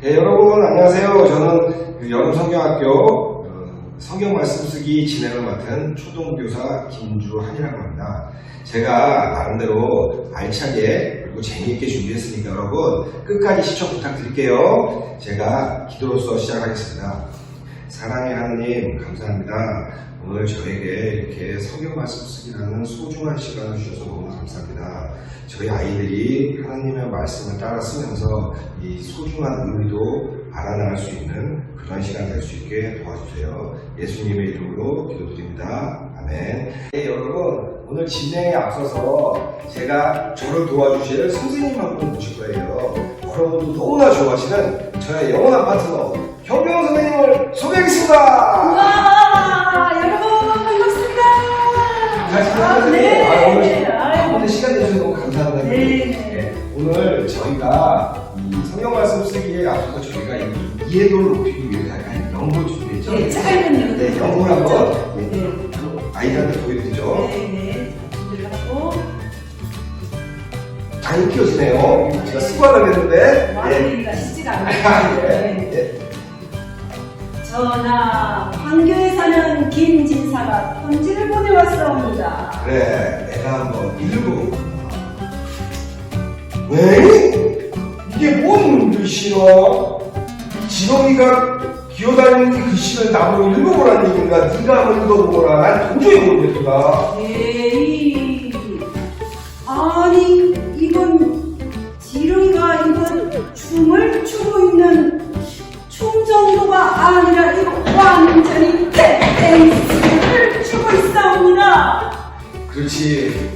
네, 여러분 안녕하세요. 저는 그 여름성경학교 어, 성경 말씀 쓰기 진행을 맡은 초등교사 김주한이라고 합니다. 제가 나름대로 알차게 그리고 재미있게 준비했으니까 여러분 끝까지 시청 부탁드릴게요. 제가 기도로서 시작하겠습니다. 사랑의 하나님 감사합니다. 오늘 저에게 이렇게 성경 말씀 쓰기라는 소중한 시간을 주셔서 너무 감사합니다. 저희 아이들이 하나님의 말씀을 따라 쓰면서 이 소중한 의미도 알아나갈 수 있는 그런 시간 될 수 있게 도와주세요. 예수님의 이름으로 기도드립니다. 아멘. 네, 여러분 오늘 진행에 앞서서 제가 저를 도와주실 선생님 한 분 모실 거예요. 여러분도 너무나 좋아하시는 저의 영원한 파트너 현명 선생님을 소개하겠습니다. 와 잘 아? 네. 아, 오늘. 오늘 시간 내주셔서 너무 감사합니다. 네. 네, 오늘 저희가 이 성경 말씀 쓰기에 앞서서 저희가 이 이해도를 높이기 위해서 약간 연구 준비했죠. 네, 짧은 연구. 네, 연구를 한번 네, 네. 아이들한테 보여드리죠. 네네. 들어가고 잘 키워지네요. 제가 쓰고 하려고 했는데. 예. 마무리가 쉽지가 아, 않아요. 예. 네. 예. 전하 황교에 사는 김진사가 편지를 보내왔사옵니다. 그래, 내가 한번 읽어보고. 왜? 이게 뭔 글씨야? 지렁이가 기어다니는 이 글씨를 나보고 읽어보라는 얘기인가? 네가 한번 읽어보거라. 난 도저히 모르겠다. 에이 아니 이건 지렁이가 이건 춤을 추고 있는 춤 정도가 아니라 그렇지.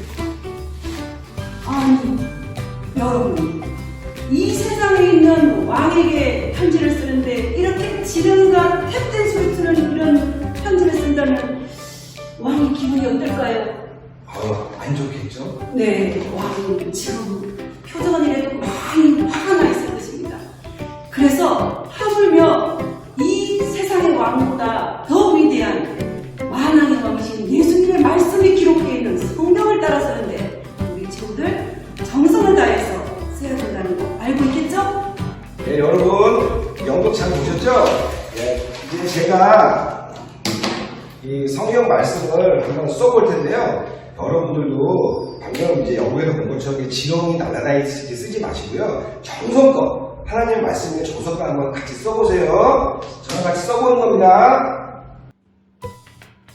제 제가 이 성경 말씀을 한번 써볼 텐데요. 여러분들도 방금 이제 연구에서 본 것처럼 지렁이 날아다니듯이 쓰지 마시고요. 정성껏 하나님 말씀에 정성껏 한번 같이 써보세요. 저랑 같이 써보는 겁니다.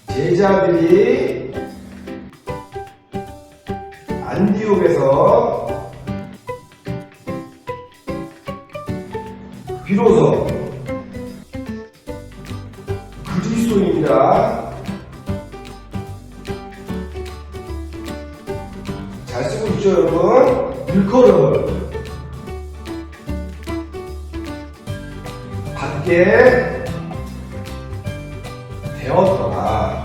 제자들이 안디옥에서 비로소 잘 쓰고 있죠, 여러분? 일컬음을 밖에 되었더라.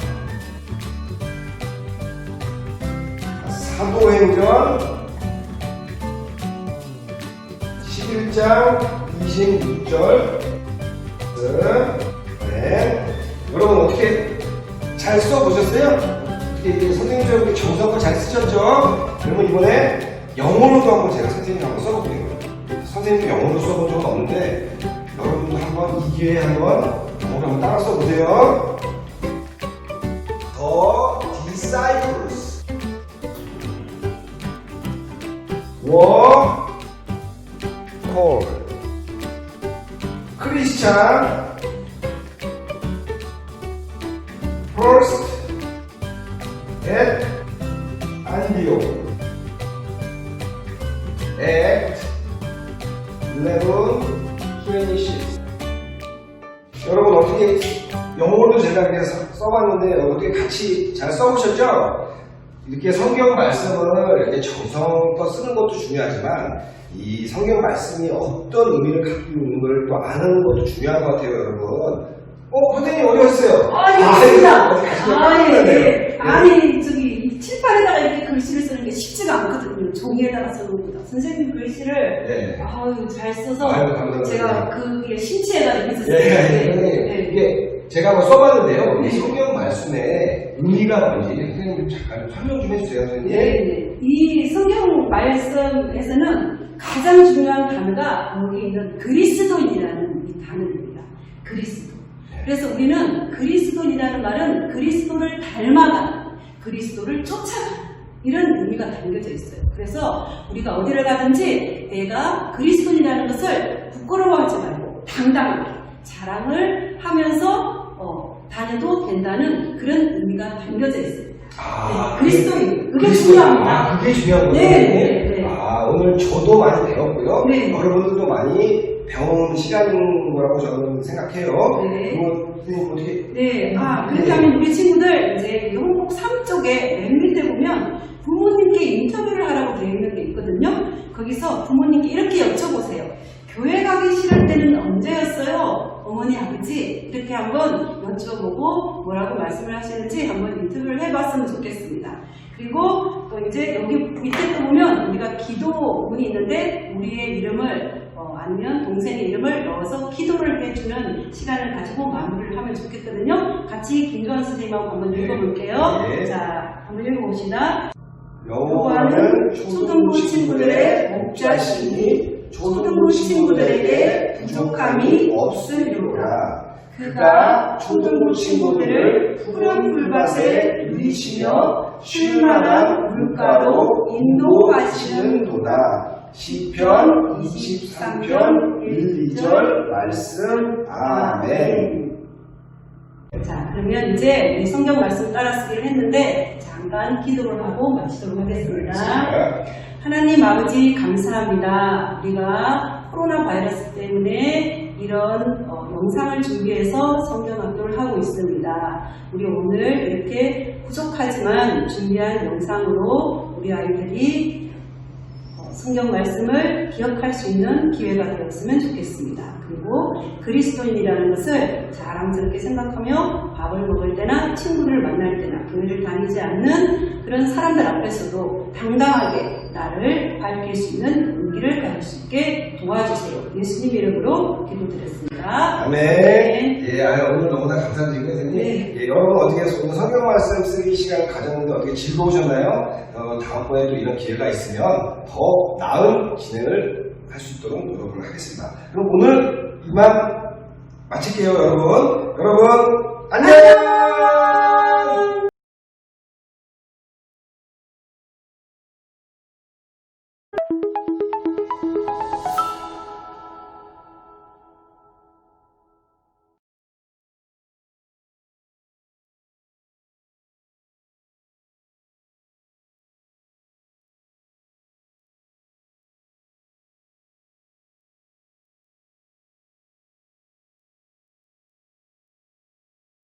사도행전 11장 26절 네. 여러분 어떻게 잘 써보셨어요? 이제 선생님처럼 정성껏 잘 쓰셨죠? 그러면 이번에 영어로도 한번 제가 선생님 한번 써볼게요. 선생님도 영어로 써본 적은 없는데 여러분도 한번 이 기회에 한번 영어로 한번 따라 써보세요. The disciples were called Christian Antioch Act 11 26 여러분 어떻게 영어로도 제가 이렇게 써- 써봤는데 어떻게 같이 잘 써보셨죠? 이렇게 성경 말씀을 이렇게 정성껏 쓰는 것도 중요하지만 이 성경 말씀이 어떤 의미를 갖고 있는 걸 또 아는 것도 중요한 것 같아요, 여러분. 어, 선생님 어디 갔어요? 아, 있습니다. 어디 가시죠? 아, 예, 네. 예. 아니, 저기, 이 칠판에다가 이렇게 글씨를 쓰는 게 쉽지가 않거든요. 종이에다가 쓰는 것보다. 선생님 글씨를, 네. 아유, 잘 써서, 아유, 감사합니다. 제가 그게 심취해가지고 있었어요. 예, 네. 선생님, 네. 이게 제가 한번 써봤는데요. 이 성경 말씀의 의미가 뭔지 선생님 잠깐 좀 설명 좀 해주세요, 선생님. 네, 네. 이 성경 말씀에서는 가장 중요한 단어가 여기 있는 그리스도인이라는 이 단어입니다. 그리스도. 그래서 우리는 그리스도인이라는 말은 그리스도를 닮아가는, 그리스도를 쫓아가는 이런 의미가 담겨져 있어요. 그래서 우리가 어디를 가든지 내가 그리스도인이라는 것을 부끄러워하지 말고 당당하게 자랑을 하면서 어, 다녀도 된다는 그런 의미가 담겨져 있습니다. 아, 네, 그리스도인. 그게. 중요합니다. 아, 그게 중요한 거예요. 네, 네, 네. 아, 오늘 저도 많이 배웠고요. 네. 여러분들도 많이 배운 시간인 거라고 저는 생각해요. 네. 이거 선생님 어떻게 네, 아, 그렇게 네. 하면 우리 친구들 이제 이 홍복 3쪽에 맨 밑에 보면 부모님께 인터뷰를 하라고 되어 있는 게 있거든요. 거기서 부모님께 이렇게 여쭤보세요. 교회 가기 싫을 때는 언제였어요? 어머니, 아버지 이렇게 한번 여쭤보고 뭐라고 말씀을 하시는지 한번 인터뷰를 해봤으면 좋겠습니다. 그리고 또 이제 여기 밑에 또 보면 우리가 기도문이 있는데 우리의 이름을 어, 아니면 동생의 이름을 넣어서 기도를 해주는 시간을 가지고 마무리를 하면 좋겠거든요. 같이 김주환 선생님하고 한번 네. 읽어볼게요. 네. 자, 한번 읽어봅시다. 여호와는 초등부 친구들의 목자시니 초등부 친구들에게 부족함이 없으리로라. 그가 초등부 친구들을 푸른 풀밭에 누이시며 쉴만한 물가로 인도하시는 도다. 시편 23편 1, 2절 말씀 아멘. 자, 그러면 이제 이 성경 말씀 따라 쓰기를 했는데 잠깐 기도를 하고 마치도록 하겠습니다. 하나님 아버지 감사합니다. 우리가 코로나 바이러스 때문에 이런 어, 영상을 준비해서 성경 학교를 하고 있습니다. 우리 오늘 이렇게 부족하지만 준비한 영상으로 우리 아이들이 어, 성경 말씀을 기억할 수 있는 기회가 되었으면 좋겠습니다. 그리고 그리스도인이라는 것을 자랑스럽게 생각하며 밥을 먹을 때나 친구를 만날 때나 교회를 다니지 않는 그런 사람들 앞에서도 당당하게 나를 밝힐 수 있는 용기를 가질 수 있게 도와주세요. 예수님 이름으로 기도드렸습니다. 아멘. 예, 아, 오늘 너무나 감사드리고요, 선생님. 네. 예, 여러분 어떻게 오늘 성경 말씀 쓰기 시간을 가졌는데 어떻게 즐거우셨나요? 어, 다음번에도 이런 기회가 있으면 더 나은 진행을 할 수 있도록 노력을 하겠습니다. 그럼 오늘 이만 마칠게요, 여러분. 여러분, 안녕!